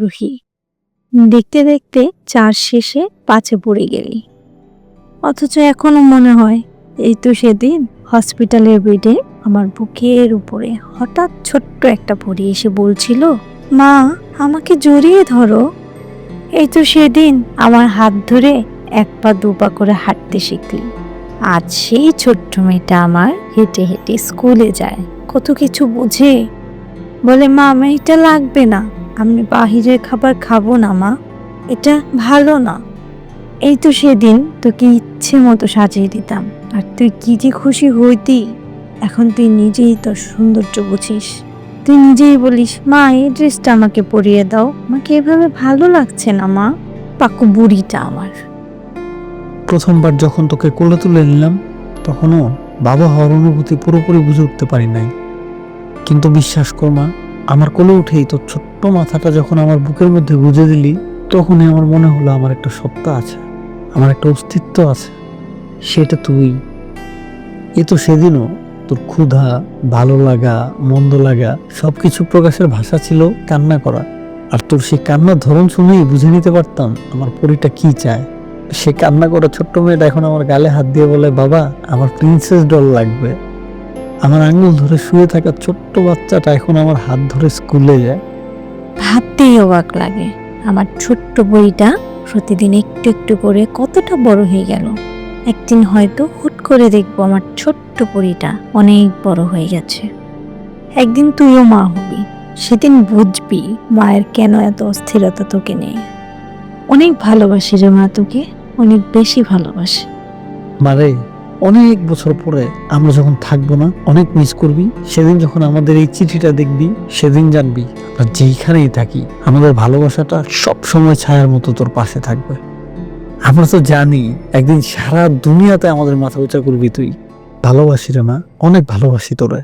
রুহি, দেখতে দেখতে চার শেষে পাঁচে পড়ে গেলি। অথচ এখনও মনে হয়, এই তো সেদিন হসপিটালের বেডে আমার বুকের উপরে হঠাৎ ছোট্ট একটা পরি এসে বলছিল, মা, আমাকে জড়িয়ে ধরো। এই তো সেদিন আমার হাত ধরে এক পা দু পা করে হাঁটতে শিখলি। আজ সেই ছোট্ট মেয়েটা আমার হেঁটে হেঁটে স্কুলে যায়। কত কিছু বুঝে। বলে, মা, আমার এটা লাগবে না। আমি বাহিরের খাবার খাব না, মা। এটা ভালো না। এই তো সেদিন তোকে ইচ্ছে মতো সাজিয়ে দিতাম। আর তুই কি যে খুশি হইতি। এখন তুই নিজেই তোর সৌন্দর্য বুঝিস। তুই নিজেই বলিস, মা, এই ড্রেসটা আমাকে পরিয়ে দাও। আমাকে এভাবে ভালো লাগছে না, মা। পাকু বুড়িটা আমার। প্রথমবার যখন তোকে কোলে তুলে নিলাম তখনও বাবা হওয়ার অনুভূতি পুরোপুরি বুঝে উঠতে পারি নাই। কিন্তু বিশ্বাস কর মা, আমার কোলে উঠেই তোর ছোট্ট মাথাটা যখন আমার বুকের মধ্যে গুঁজে দিলি, তখনই আমার মনে হলো আমার একটা সত্তা আছে, আমার একটা অস্তিত্ব আছে, সেটা তুই। এ তো সেদিনও তোর ক্ষুধা, ভালো লাগা, মন্দ লাগা সব কিছু প্রকাশের ভাষা ছিল কান্না করা আর তোর সেই কান্নার ধরন শুনেই বুঝে নিতে পারতাম আমার পরিটা কি চায়। সে কান্না করা, ছোট্ট মেয়েটা এখন আমার গালে হাত দিয়ে বলে, বাবা, আমার প্রিন্সেস ডল লাগবে। আমার আঙুল ধরে শুয়ে থাকা ছোট্ট বাচ্চাটা এখন আমার হাত ধরে স্কুলে যায়। ভাবতেই অবাক লাগে। আমার ছোট্ট বইটা প্রতিদিন একটু একটু করে কতটা বড় হয়ে গেল। একদিন হয়তো হুট করে দেখব আমার ছোট্ট পরিটা অনেক বড় হয়ে গেছে। একদিন তুইও মা হবি। সেদিন বুঝবি মায়ের কেন এত অস্থিরতা তোকে নেই অনেক ভালোবাসি রে মা তোকে। অনেক বেশি ভালোবাসি। মারে, অনেক বছর পরে আমরা যখন থাকব না, অনেক মিস করবি। সেদিন যখন আমাদের এই চিঠিটা দেখবি, সেদিন জানবি আমরা যেইখানেই থাকি, আমাদের ভালোবাসাটা সব সময় ছায়ার মতো তোর পাশে থাকবে। আমরা তো জানি, একদিন সারা দুনিয়াতে আমাদের মাথা উঁচা করবি তুই। ভালোবাসি রে মা, অনেক ভালোবাসি তোরে।